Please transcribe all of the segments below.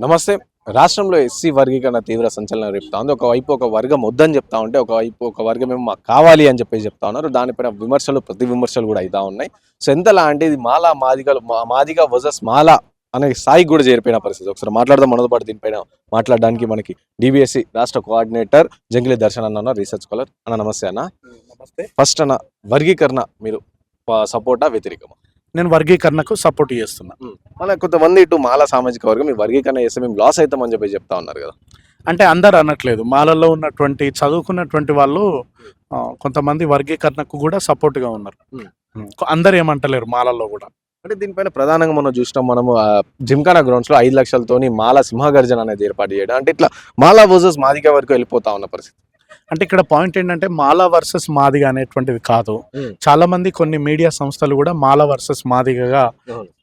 నమస్తే. రాష్ట్రంలో ఎస్సీ వర్గీకరణ తీవ్ర సంచలనం రేపుతా ఉంది ఒకవైపు ఒక వర్గం వద్దని చెప్తా ఉంటే ఒకవైపు ఒక వర్గం ఏమో మాకు కావాలి అని చెప్పేసి చెప్తా ఉన్నారు. దానిపైన విమర్శలు ప్రతి విమర్శలు కూడా అవుతా ఉన్నాయి. సో ఎంతలా అంటే ఇది మాలా మాదిగలు మా- మాదిగ వర్సెస్ మాలా అనే స్థాయికి కూడా చేరిపోయిన పరిస్థితి. ఒకసారి మాట్లాడదాం మనతో పాటు దీనిపైన మాట్లాడడానికి మనకి డిబిఎస్సి రాష్ట్ర కోఆర్డినేటర్ జంగిలి దర్శన్ అన్న రీసెర్చ్ స్కాలర్. అన్న నమస్తే అన్న. నమస్తే. ఫస్ట్ అన్న వర్గీకరణ మీరు సపోర్టా వ్యతిరేకమా? నేను వర్గీకరణకు సపోర్ట్ చేస్తున్నా. మన కొంతమంది ఇటు మాల సామాజిక వర్గం ఈ వర్గీకరణ చేస్తే మేము లాస్ అవుతామని చెప్పి చెప్తా ఉన్నారు కదా. అంటే అందరు అనట్లేదు. మాలలో ఉన్నటువంటి చదువుకున్నటువంటి వాళ్ళు కొంతమంది వర్గీకరణకు కూడా సపోర్ట్గా ఉన్నారు. అందరు ఏమంటలేరు మాలలో కూడా. అంటే దీనిపైన ప్రధానంగా మనం చూసినాం మనము ఆ, జిమ్ఖానా గ్రౌండ్స్లో ఐదు లక్షలతోని మాల సింహగర్జన అనేది ఏర్పాటు చేయడం. అంటే ఇట్లా మాలా వర్సెస్ మాదిగ వరకు వెళ్ళిపోతా ఉన్న పరిస్థితి. అంటే ఇక్కడ పాయింట్ ఏంటంటే మాల వర్సెస్ మాదిగ అనేటువంటిది కాదు. చాలా మంది కొన్ని మీడియా సంస్థలు కూడా మాల వర్సెస్ మాదిగగా.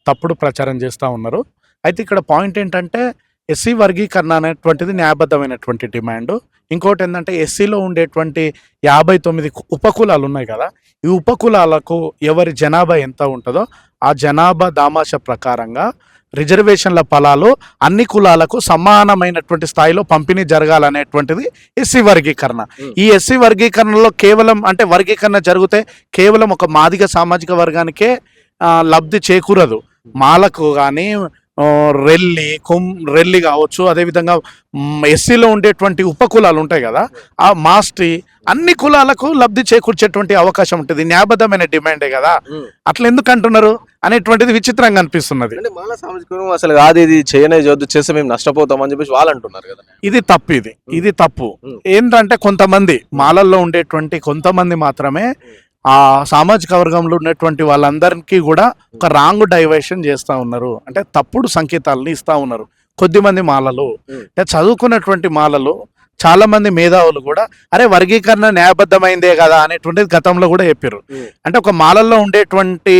తప్పుడు ప్రచారం చేస్తూ ఉన్నారు అయితే ఇక్కడ పాయింట్ ఏంటంటే ఎస్సీ వర్గీకరణ అనేటువంటిది న్యాయబద్ధమైనటువంటి డిమాండ్ ఇంకోటి ఏంటంటే ఎస్సీలో ఉండేటువంటి యాభై తొమ్మిది ఉపకులాలు ఉన్నాయి కదా ఈ ఉపకులాలకు ఎవరి జనాభా ఎంత ఉంటుందో ఆ జనాభా దామాష ప్రకారంగా రిజర్వేషన్ల ఫలాలు అన్ని కులాలకు సమానమైనటువంటి స్థాయిలో పంపిణీ జరగాలనేటువంటిది ఎస్సీ వర్గీకరణ. ఈ ఎస్సీ వర్గీకరణలో కేవలం అంటే వర్గీకరణ జరిగితే కేవలం ఒక మాదిగ సామాజిక వర్గానికే లబ్ధి చేకూరదు మాలకు కానీ రెల్లి కుం రెల్లి కావచ్చు అదేవిధంగా ఎస్సీలో ఉండేటువంటి ఉపకులాలు ఉంటాయి కదా ఆ మాస్టి అన్ని కులాలకు లబ్ధి చేకూర్చేటువంటి అవకాశం ఉంటుంది. న్యాయబద్ధమైన డిమాండే కదా. అట్లా ఎందుకు అంటున్నారు? అనేటువంటిది విచిత్రంగా అనిపిస్తున్నది. సామాజిక అసలు కాదు ఇది చేయనే చదువు చేస్తే మేము నష్టపోతాం అని చెప్పేసి వాళ్ళు అంటున్నారు కదా. ఇది తప్పు ఇది. ఇది తప్పు. ఏంటంటే కొంతమంది మాలల్లో ఉండేటువంటి కొంతమంది మాత్రమే ఆ సామాజిక వర్గంలో ఉన్నటువంటి వాళ్ళందరికీ కూడా ఒక రాంగ్ డైవర్షన్ చేస్తా ఉన్నారు అంటే తప్పుడు సంకేతాలని ఇస్తా ఉన్నారు కొద్దిమంది మాలలు. అంటే చదువుకున్నటువంటి మాలలు చాలా మంది మేధావులు కూడా అరే వర్గీకరణ న్యాయబద్ధమైందే కదా అనేటువంటిది గతంలో కూడా చెప్పారు. అంటే ఒక మాలల్లో ఉండేటువంటి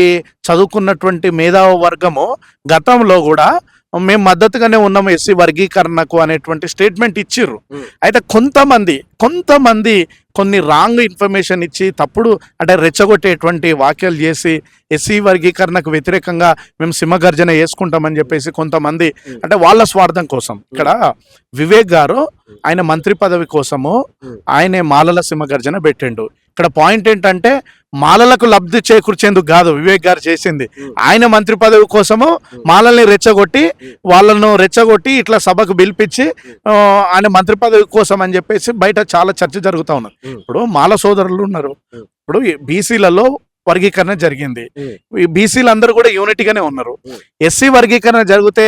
చదువుకున్నటువంటి మేధావ వర్గము గతంలో కూడా మేము మద్దతుగానే ఉన్నాము ఎస్సీ వర్గీకరణకు అనేటువంటి స్టేట్మెంట్ ఇచ్చిర్రు. అయితే కొంతమంది కొంతమంది కొన్ని రాంగ్ ఇన్ఫర్మేషన్ ఇచ్చి తప్పుడు అంటే రెచ్చగొట్టేటువంటి వ్యాఖ్యలు చేసి ఎస్సీ వర్గీకరణకు వ్యతిరేకంగా మేము సింహగర్జన వేసుకుంటామని చెప్పేసి కొంతమంది. అంటే వాళ్ళ స్వార్థం కోసం ఇక్కడ వివేక్ గారు ఆయన మంత్రి పదవి కోసము. ఆయనే మాలల సింహగర్జన పెట్టిండు ఇక్కడ పాయింట్ ఏంటంటే మాలలకు లబ్ధి చేకూర్చేందుకు కాదు వివేక్ గారు చేసింది. ఆయన మంత్రి పదవి కోసము మాలల్ని రెచ్చగొట్టి వాళ్ళను రెచ్చగొట్టి ఇట్లా సభకు పిలిపించి ఆయన మంత్రి పదవి కోసం అని చెప్పేసి బయట చాలా చర్చ జరుగుతూ ఉన్నది Hmm. ఇప్పుడు మాల సోదరులు ఉన్నారు. ఇప్పుడు బీసీలలో వర్గీకరణ జరిగింది. ఈ బీసీలు అందరూ కూడా యూనిట్గానే ఉన్నారు. ఎస్సీ వర్గీకరణ జరిగితే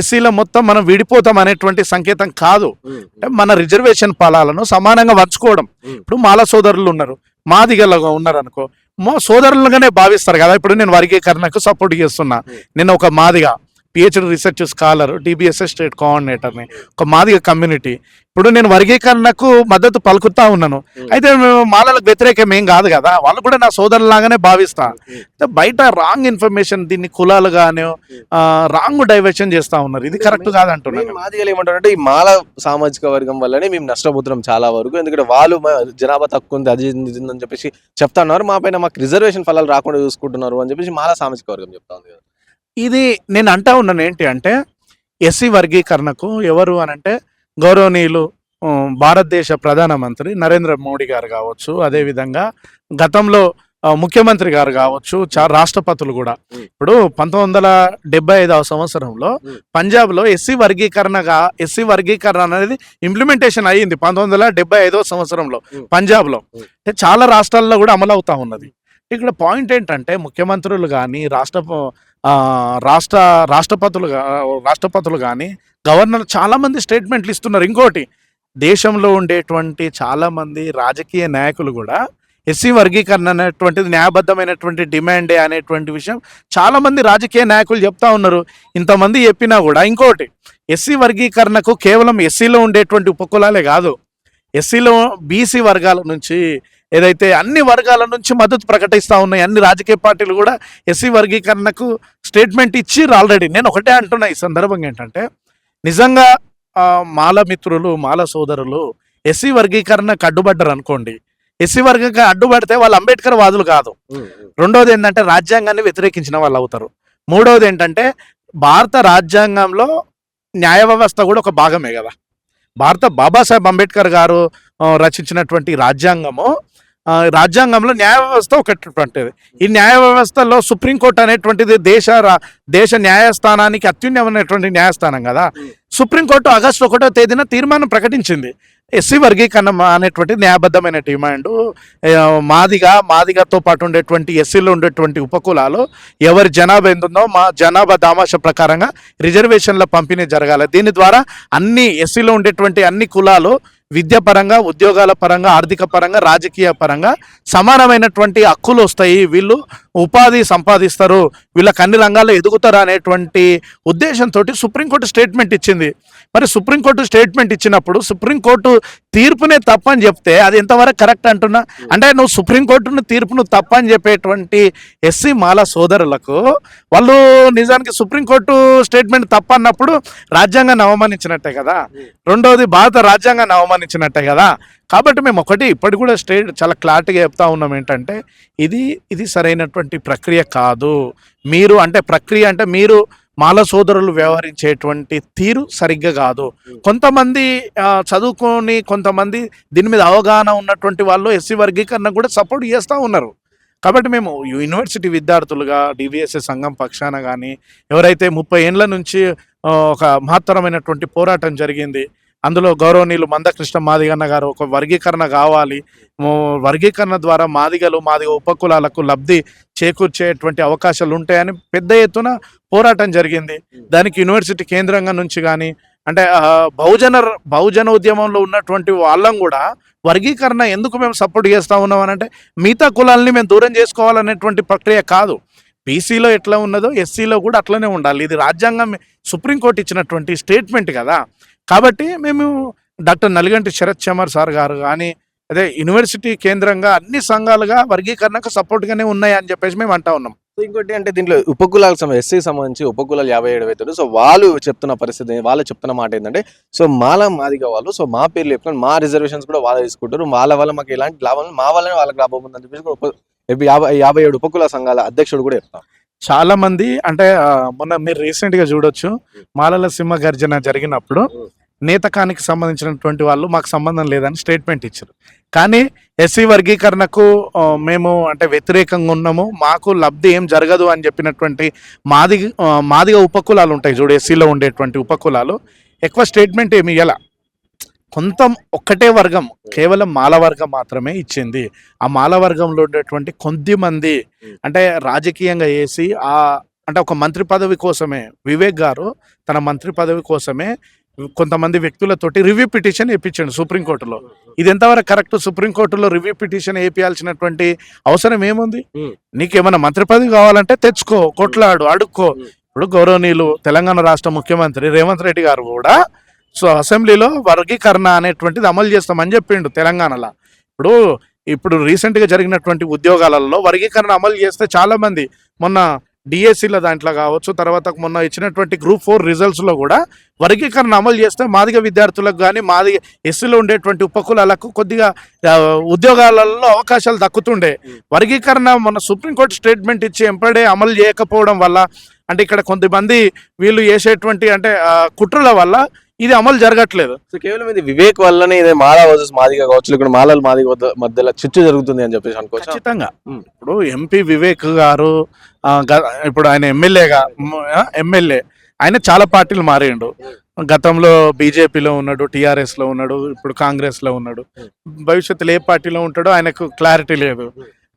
ఎస్సీలో మొత్తం మనం విడిపోతాం అనేటువంటి సంకేతం కాదు అంటే మన రిజర్వేషన్ ఫలాలను సమానంగా పంచుకోవడం Hmm. ఇప్పుడు మాల సోదరులు ఉన్నారు మాదిగలుగా ఉన్నారు అనుకో మా సోదరులుగానే భావిస్తారు కదా. ఇప్పుడు నేను వర్గీకరణకు సపోర్ట్ చేస్తున్నా. Hmm. నేను ఒక Madiga. PhD research scholar DBSS state కోఆర్డినేటర్ని ఒక మాదిగ కమ్యూనిటీ ఇప్పుడు నేను వర్గీకరణకు మద్దతు పలుకుతా ఉన్నాను. Hmm. అయితే మేము మాలలకు వ్యతిరేకం ఏం కాదు కదా వాళ్ళు కూడా నా సోదరులాగానే భావిస్తా. అయితే బయట రాంగ్ ఇన్ఫర్మేషన్ దీన్ని కులాలుగానే రాంగ్ డైవర్షన్ చేస్తా ఉన్నారు. ఇది కరెక్ట్ కాదంటున్నాను. మాదిగలు ఏమంటారంటే ఈ మాల సామాజిక వర్గం వల్లనే మేము నష్టపోతున్నాం చాలా వరకు. ఎందుకంటే వాళ్ళు జనాభా తక్కువ ఉంది అది అని చెప్పేసి చెప్తా ఉన్నారు. మా పైన మాకు రిజర్వేషన్ ఫలాలు రాకుండా చూసుకుంటున్నారు అని చెప్పేసి మాల సామాజిక వర్గం చెప్తా ఉంది కదా. ఇది నేను అంటా ఉన్నాను ఏంటి అంటే ఎస్సీ వర్గీకరణకు ఎవరు అని అంటే గౌరవనీయులు భారతదేశ ప్రధానమంత్రి నరేంద్ర మోడీ గారు కావచ్చు అదేవిధంగా గతంలో ముఖ్యమంత్రి గారు కావచ్చు చా రాష్ట్రపతులు కూడా. ఇప్పుడు పంతొమ్మిది వందల డెబ్బై ఐదవ సంవత్సరంలో. పంజాబ్లో ఎస్సీ వర్గీకరణగా ఎస్సీ వర్గీకరణ అనేది ఇంప్లిమెంటేషన్ అయ్యింది పంతొమ్మిది వందల డెబ్బై ఐదవ సంవత్సరంలో. పంజాబ్లో. అంటే చాలా రాష్ట్రాల్లో కూడా అమలు అవుతా ఉన్నది ఇక్కడ పాయింట్ ఏంటంటే ముఖ్యమంత్రులు కానీ రాష్ట్ర రాష్ట్ర రాష్ట్రపతులు రాష్ట్రపతులు కానీ గవర్నర్ చాలామంది స్టేట్మెంట్లు ఇస్తున్నారు. ఇంకోటి దేశంలో ఉండేటువంటి చాలామంది రాజకీయ నాయకులు కూడా ఎస్సీ వర్గీకరణ అనేటువంటిది న్యాయబద్ధమైనటువంటి డిమాండే అనేటువంటి విషయం చాలామంది రాజకీయ నాయకులు చెప్తా ఉన్నారు. ఇంతమంది చెప్పినా కూడా ఇంకోటి ఎస్సీ వర్గీకరణకు కేవలం ఎస్సీలో ఉండేటువంటి ఉపకులాలే కాదు. ఎస్సీలో బీసీ వర్గాల నుంచి ఏదైతే అన్ని వర్గాల నుంచి మద్దతు ప్రకటిస్తా ఉన్నాయి అన్ని రాజకీయ పార్టీలు కూడా ఎస్సీ వర్గీకరణకు స్టేట్మెంట్ ఇచ్చిర్రు ఆల్రెడీ నేను ఒకటే అంటున్నా ఈ సందర్భంగా ఏంటంటే నిజంగా మాల మిత్రులు మాల సోదరులు ఎస్సీ వర్గీకరణకు అడ్డుపడ్డారు అనుకోండి. ఎస్సీ వర్గంగా అడ్డుపడితే వాళ్ళు అంబేద్కర్ వాదులు కాదు. రెండోది ఏంటంటే రాజ్యాంగాన్ని వ్యతిరేకించిన వాళ్ళు అవుతారు. మూడవది ఏంటంటే భారత రాజ్యాంగంలో న్యాయ వ్యవస్థ కూడా ఒక భాగమే కదా. భారత బాబాసాహెబ్ అంబేద్కర్ గారు రచించినటువంటి రాజ్యాంగము. రాజ్యాంగంలో న్యాయ వ్యవస్థ ఒకటువంటిది ఈ న్యాయ వ్యవస్థలో సుప్రీంకోర్టు అనేటువంటిది దేశ రా- దేశ న్యాయస్థానానికి అత్యున్నతమైనటువంటి న్యాయస్థానం కదా. సుప్రీంకోర్టు ఆగస్టు ఒకటో తేదీన తీర్మానం ప్రకటించింది. ఎస్సీ వర్గీకరణ అనేటువంటి న్యాయబద్ధమైన డిమాండ్ మాదిగా మాదిగతో పాటు ఉండేటువంటి ఎస్సీలో ఉండేటువంటి ఉపకులాలు ఎవరి జనాభా ఎందుందో మా జనాభా దామాష ప్రకారంగా రిజర్వేషన్ల పంపిణీ జరగాలి. దీని ద్వారా అన్ని ఎస్సీలో ఉండేటువంటి అన్ని కులాలు విద్యాపరంగా ఉద్యోగాల పరంగా ఆర్థిక పరంగా రాజకీయ పరంగా సమానమైనటువంటి హక్కులు వస్తాయి. వీళ్ళు ఉపాధి సంపాదిస్తారు. వీళ్ళకి అన్ని రంగాల్లో ఎదుగుతారు అనేటువంటి ఉద్దేశంతో సుప్రీంకోర్టు స్టేట్మెంట్ ఇచ్చింది. మరి సుప్రీంకోర్టు స్టేట్మెంట్ ఇచ్చినప్పుడు సుప్రీంకోర్టు తీర్పునే తప్పని చెప్తే అది ఎంతవరకు కరెక్ట్ అంటున్నా? అంటే నువ్వు సుప్రీంకోర్టును తీర్పును తప్పని చెప్పేటువంటి ఎస్సీ మాల సోదరులకు వాళ్ళు నిజానికి సుప్రీంకోర్టు స్టేట్మెంట్ తప్పన్నప్పుడు రాజ్యాంగాన్ని అవమానించినట్టే కదా. రెండవది భారత రాజ్యాంగాన్ని అవమానించినట్టే కదా. కాబట్టి మేము ఒకటి ఇప్పటికి కూడా స్టేట్ చాలా క్లారిటీగా చెప్తా ఉన్నాం ఏంటంటే ఇది ఇది సరైనటువంటి ప్రక్రియ కాదు. మీరు అంటే ప్రక్రియ అంటే మీరు మాల సోదరులు వ్యవహరించేటువంటి తీరు సరిగ్గా కాదు. కొంతమంది ఆ, చదువుకొని కొంతమంది దీని మీద అవగాహన ఉన్నటువంటి వాళ్ళు ఎస్సీ వర్గీకరణ కూడా సపోర్ట్ చేస్తూ ఉన్నారు. కాబట్టి మేము యూనివర్సిటీ విద్యార్థులుగా డివిఎస్ఏ సంఘం పక్షాన కానీ ఎవరైతే ముప్పై ఏండ్ల నుంచి ఒక మహత్తరమైనటువంటి పోరాటం జరిగింది అందులో గౌరవనీయులు మందకృష్ణ మాదిగన్న గారు ఒక వర్గీకరణ కావాలి. వర్గీకరణ ద్వారా మాదిగలు మాదిగ ఉపకులాలకు లబ్ధి చేకూర్చేటువంటి అవకాశాలు ఉంటాయని పెద్ద ఎత్తున పోరాటం జరిగింది. దానికి యూనివర్సిటీ కేంద్రంగా నుంచి కానీ అంటే బహుజన బహుజన ఉద్యమంలో ఉన్నటువంటి వాళ్ళం కూడా వర్గీకరణ ఎందుకు మేము సపోర్ట్ చేస్తా ఉన్నాం అని అంటే మిగతా కులాలని మేము దూరం చేసుకోవాలనేటువంటి ప్రక్రియ కాదు. బీసీలో ఎట్లా ఉన్నదో ఎస్సీలో కూడా అట్లనే ఉండాలి. ఇది రాజ్యాంగం సుప్రీంకోర్టు ఇచ్చినటువంటి స్టేట్మెంట్ కదా. కాబట్టి మేము డాక్టర్ నలిగంటి శరత్ చమర్ సార్ గారు కానీ అదే యూనివర్సిటీ కేంద్రంగా అన్ని సంఘాలుగా వర్గీకరణకు సపోర్ట్గానే ఉన్నాయి అని చెప్పేసి మేము అంటా ఉన్నాం. ఇంకోటి అంటే దీంట్లో ఉపకులాలకు సంబంధించి ఎస్సీ సంబంధించి ఉపకులాలు యాభై ఏడు అవుతుంది సో వాళ్ళు చెప్తున్న పరిస్థితి వాళ్ళు చెప్తున్న మాట ఏంటంటే సో మాల మాదిగా వాళ్ళు సో మా పేర్లు చెప్పుకొని మా రిజర్వేషన్స్ కూడా వాళ్ళు తీసుకుంటారు వాళ్ళ వల్ల మాకు ఎలాంటి లాభం మా వల్లనే వాళ్ళకి లాభం ఉందని చెప్పేసి యాభై యాభై ఏడు ఉపకుల సంఘాల అధ్యక్షుడు కూడా చెప్తాం. చాలా మంది అంటే మొన్న మీరు రీసెంట్గా చూడొచ్చు మాలల సింహ గర్జన జరిగినప్పుడు నేతకానికి సంబంధించినటువంటి వాళ్ళు మాకు సంబంధం లేదని స్టేట్మెంట్ ఇచ్చారు. కానీ ఎస్సీ వర్గీకరణకు మేము అంటే వ్యతిరేకంగా ఉన్నాము మాకు లబ్ధి ఏం జరగదు అని చెప్పినటువంటి మాది మాదిగ ఉపకులాలు ఉంటాయి చూడు ఎస్సీలో ఉండేటువంటి ఉపకులాలు. ఎక్కువ స్టేట్మెంట్ ఏమి ఇయ్యాల. కొంత ఒక్కటే వర్గం కేవలం మాల వర్గం మాత్రమే ఇచ్చింది. ఆ మాల వర్గంలో ఉండేటువంటి కొద్ది మంది అంటే రాజకీయంగా వేసి ఆ అంటే ఒక మంత్రి పదవి కోసమే వివేక్ గారు తన మంత్రి పదవి కోసమే కొంతమంది వ్యక్తులతోటి రివ్యూ పిటిషన్ వేయించండి సుప్రీంకోర్టులో. ఇది ఎంతవరకు కరెక్ట్? సుప్రీంకోర్టులో రివ్యూ పిటిషన్ వేయించాల్సినటువంటి అవసరం ఏముంది. నీకేమైనా మంత్రి పదవి కావాలంటే తెచ్చుకో కొట్లాడు అడుక్కో. ఇప్పుడు గౌరవనీయులు తెలంగాణ రాష్ట్ర ముఖ్యమంత్రి రేవంత్ రెడ్డి గారు కూడా సో అసెంబ్లీలో వర్గీకరణ అనేటువంటిది అమలు చేస్తామని చెప్పిండు తెలంగాణలో. ఇప్పుడు ఇప్పుడు రీసెంట్గా జరిగినటువంటి ఉద్యోగాలలో వర్గీకరణ అమలు చేస్తే చాలామంది మొన్న డిఎస్సీల దాంట్లో కావచ్చు తర్వాత మొన్న ఇచ్చినటువంటి గ్రూప్ ఫోర్ రిజల్ట్స్లో కూడా వర్గీకరణ అమలు చేస్తే మాదిగ విద్యార్థులకు కానీ మాదిగ ఎస్సీలో ఉండేటువంటి ఉపకులాలకు కొద్దిగా ఉద్యోగాలలో అవకాశాలు దక్కుతుండే. వర్గీకరణ మొన్న సుప్రీంకోర్టు స్టేట్మెంట్ ఇచ్చి ఎంపడే అమలు చేయకపోవడం వల్ల అంటే ఇక్కడ కొంతమంది వీళ్ళు చేసేటువంటి అంటే కుట్రల వల్ల ఇది అమలు జరగట్లేదు. సో కేవలం ఇది వివేక్ వల్లనే ఇదే మాల వర్సెస్ మాదిగా కావచ్చు ఇక్కడ మాలలు మాదిగ మధ్యలో చిచ్చు జరుగుతుంది అని చెప్పేసి అనుకోవచ్చు? ఖచ్చితంగా. ఇప్పుడు ఎంపీ వివేక్ గారు ఇప్పుడు ఆయన ఎమ్మెల్యేగా ఎమ్మెల్యే. ఆయన చాలా పార్టీలు మారిండు గతంలో బీజేపీలో ఉన్నాడు టీఆర్ఎస్లో ఉన్నాడు ఇప్పుడు కాంగ్రెస్లో ఉన్నాడు భవిష్యత్తులో ఏ పార్టీలో ఉంటాడో ఆయనకు క్లారిటీ లేదు.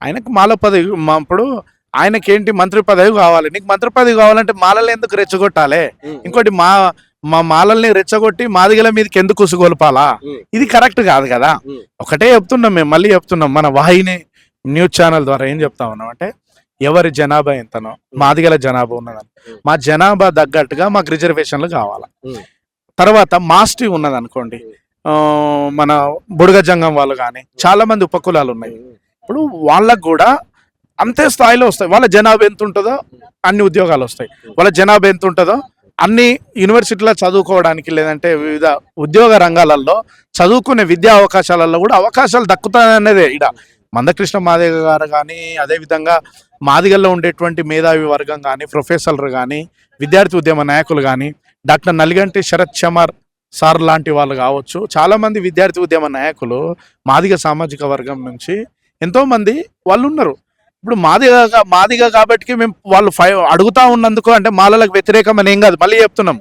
ఆయనకు మాల పదవి ఇప్పుడు ఆయనకేంటి మంత్రి పదవి కావాలి? నీకు మంత్రి పదవి కావాలంటే మాలలు ఎందుకు రెచ్చగొట్టాలి? ఇంకోటి మా మా మాలల్ని రెచ్చగొట్టి మాదిగల మీదకి ఎందుకు ఉసుగొల్పాలా? ఉమ్. ఇది కరెక్ట్ కాదు కదా. ఒకటే చెప్తున్నాం మేము మళ్ళీ చెప్తున్నాం. మన వాహిని న్యూస్ ఛానల్ ద్వారా ఏం చెప్తా ఉన్నాం అంటే ఎవరి జనాభా ఎంతనో మాదిగల జనాభా ఉన్నదని. మా జనాభా తగ్గట్టుగా మాకు రిజర్వేషన్లు కావాలా. తర్వాత మాస్టీ ఉన్నది అనుకోండి మన బుడగ జంగం వాళ్ళు కానీ చాలా మంది ఉపకులాలు ఉన్నాయి ఇప్పుడు వాళ్ళకు కూడా అంతే స్థాయిలో వస్తాయి. వాళ్ళ జనాభా ఎంత ఉంటుందో అన్ని ఉద్యోగాలు వస్తాయి. వాళ్ళ జనాభా ఎంత ఉంటుందో అన్ని యూనివర్సిటీలో చదువుకోవడానికి లేదంటే వివిధ ఉద్యోగ రంగాలలో చదువుకునే విద్యా అవకాశాలలో కూడా అవకాశాలు దక్కుతాయనేదే ఇడ. మందకృష్ణ మాదిగ గారు కానీ అదేవిధంగా మాదిగల్లో ఉండేటువంటి మేధావి వర్గం కానీ ప్రొఫెసర్లు కానీ విద్యార్థి ఉద్యమ నాయకులు కానీ డాక్టర్ నలిగంటి శరత్ చమర్ సార్ లాంటి వాళ్ళు కావచ్చు చాలామంది విద్యార్థి ఉద్యమ నాయకులు మాదిగ సామాజిక వర్గం నుంచి ఎంతోమంది వాళ్ళు ఉన్నారు ఇప్పుడు మాదిగా మాదిగా కాబట్టి మేము వాళ్ళు ఫై అడుగుతా ఉన్నందుకు అంటే మాలలకు వ్యతిరేకం అని ఏం కాదు మళ్ళీ చెప్తున్నాం.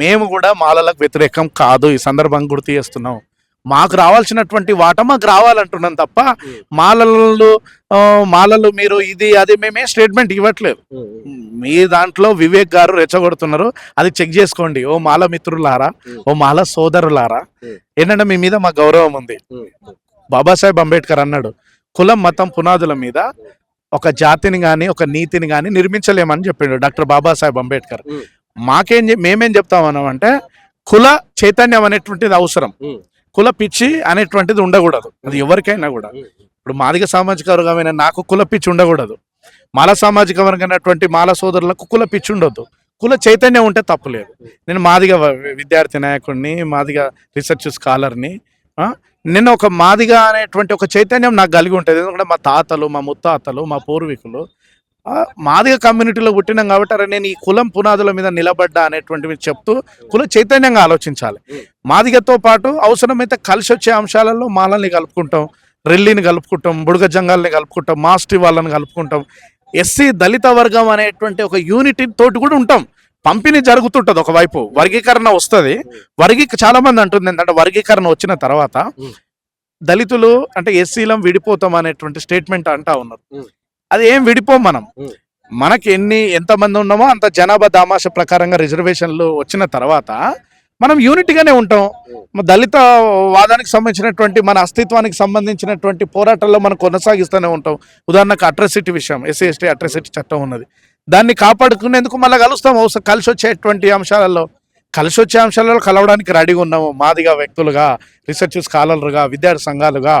మేము కూడా మాలలకు వ్యతిరేకం కాదు ఈ సందర్భంగా గుర్తు చేస్తున్నాం. మాకు రావాల్సినటువంటి వాట మాకు రావాలంటున్నాం తప్ప మాలలు మాలలు మీరు ఇది అది మేమే స్టేట్మెంట్ ఇవ్వట్లేదు. మీ దాంట్లో వివేక్ గారు రెచ్చగొడుతున్నారు అది చెక్ చేసుకోండి. ఓ మాల మిత్రులారా ఓ మాల సోదరులారా ఏంటంటే మీ మీద మా గౌరవం ఉంది. బాబాసాహెబ్ అంబేద్కర్ అన్నాడు కులం మతం పునాదుల మీద ఒక జాతిని గాని ఒక నీతిని గాని నిర్మించలేమని చెప్పిండు డాక్టర్ బాబాసాహెబ్ అంబేద్కర్. మాకేం మేమేం చెప్తామన్నాం అంటే కుల చైతన్యం అనేటువంటిది అవసరం. కుల పిచ్చి అనేటువంటిది ఉండకూడదు. అది ఎవరికైనా కూడా. ఇప్పుడు మాదిగ సామాజిక వర్గమైన నాకు కుల పిచ్చి ఉండకూడదు. మాల సామాజిక వర్గమైనటువంటి మాల సోదరులకు కుల పిచ్చి ఉండొద్దు. కుల చైతన్యం ఉంటే తప్పులేదు నేను మాదిగ విద్యార్థి నాయకుడిని మాదిగ రీసెర్చ్ స్కాలర్ని ఆ? నేను ఒక మాదిగ అనేటువంటి ఒక చైతన్యం నాకు కలిగి ఉంటుంది. ఎందుకంటే మా తాతలు మా ముత్తాతలు మా పూర్వీకులు మాదిగ కమ్యూనిటీలో పుట్టినాం కాబట్టి అరే నేను ఈ కులం పునాదుల మీద నిలబడ్డా అనేటువంటివి చెప్తూ కుల చైతన్యంగా ఆలోచించాలి. మాదిగతో పాటు అవసరమైతే కలిసి వచ్చే అంశాలలో మాలల్ని కలుపుకుంటాం రెల్లిని కలుపుకుంటాం బుడగ జంగాల్ని కలుపుకుంటాం మాస్టి వాళ్ళని కలుపుకుంటాం. ఎస్సీ దళిత వర్గం అనేటువంటి ఒక యూనిటీ తోటి కూడా ఉంటాం. పంపిణీ జరుగుతుంటది ఒకవైపు వర్గీకరణ వస్తుంది. వర్గీ చాలా మంది అంటుంది ఏంటంటే వర్గీకరణ వచ్చిన తర్వాత దళితులు అంటే ఎస్సీలం విడిపోతాం అనేటువంటి స్టేట్మెంట్ అంటా ఉన్నారు. అది ఏం విడిపోం మనం. మనకి ఎన్ని ఎంతమంది ఉన్నామో అంత జనాభా దామాష ప్రకారంగా రిజర్వేషన్లు వచ్చిన తర్వాత మనం యూనిట్గానే ఉంటాం. దళిత వాదానికి సంబంధించినటువంటి మన అస్తిత్వానికి సంబంధించినటువంటి పోరాటాల్లో మనం కొనసాగిస్తూనే ఉంటాం. ఉదాహరణకు అట్రసిటీ విషయం ఎస్సీ ఎస్టీ అట్రసిటీ చట్టం ఉన్నది. దాన్ని కాపాడుకునేందుకు మళ్ళీ కలుస్తాం అవసరం కలిసి వచ్చేటువంటి అంశాలలో కలిసి వచ్చే అంశాలలో కలవడానికి రెడీగా ఉన్నాము. మాదిగా వ్యక్తులుగా రీసెర్చ్ స్కాలర్లుగా విద్యార్థి సంఘాలుగా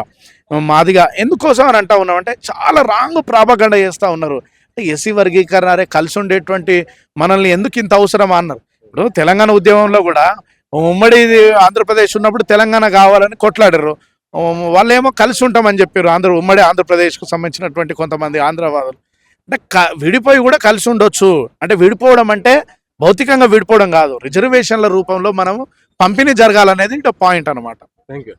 మాదిగా ఎందుకోసం అని అంటా ఉన్నామంటే చాలా రాంగ్ ప్రాపగండ చేస్తూ ఉన్నారు. ఎస్సీ వర్గీకరణ అరే కలిసి ఉండేటువంటి మనల్ని ఎందుకు ఇంత అవసరమా అన్నారు. ఇప్పుడు తెలంగాణ ఉద్యమంలో కూడా ఉమ్మడి ఆంధ్రప్రదేశ్ ఉన్నప్పుడు తెలంగాణ కావాలని కొట్లాడారు. వాళ్ళేమో కలిసి ఉంటామని చెప్పారు. ఆంధ్ర ఉమ్మడి ఆంధ్రప్రదేశ్కు సంబంధించినటువంటి కొంతమంది ఆంధ్రవాదులు. అంటే క- విడిపోయి కూడా కలిసి ఉండొచ్చు. అంటే విడిపోవడం అంటే భౌతికంగా విడిపోవడం కాదు. రిజర్వేషన్ల రూపంలో మనం పంపిణీ జరగాలనేది ఇటు పాయింట్ అనమాట థ్యాంక్ యూ